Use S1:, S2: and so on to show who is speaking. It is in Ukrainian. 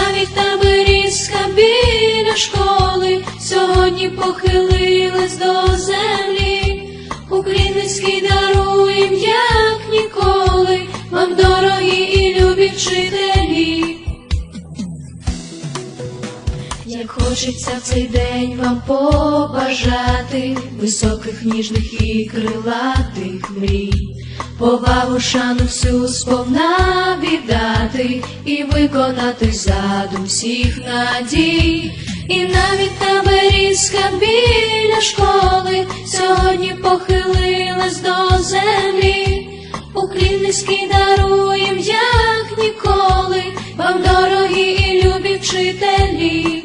S1: Навіть таборізка біля школи сьогодні похилилась до землі. Український даруєм, як ніколи, вам дорогі і любі вчителі. Як хочеться в цей день вам побажати високих, ніжних і крилатих мрій, повагу шану всю сповна віддати виконати задум всіх надій, і навіть таборізка біля школи сьогодні похилилась до землі. Уклін низький даруєм, як ніколи, вам дорогі і любі вчителі.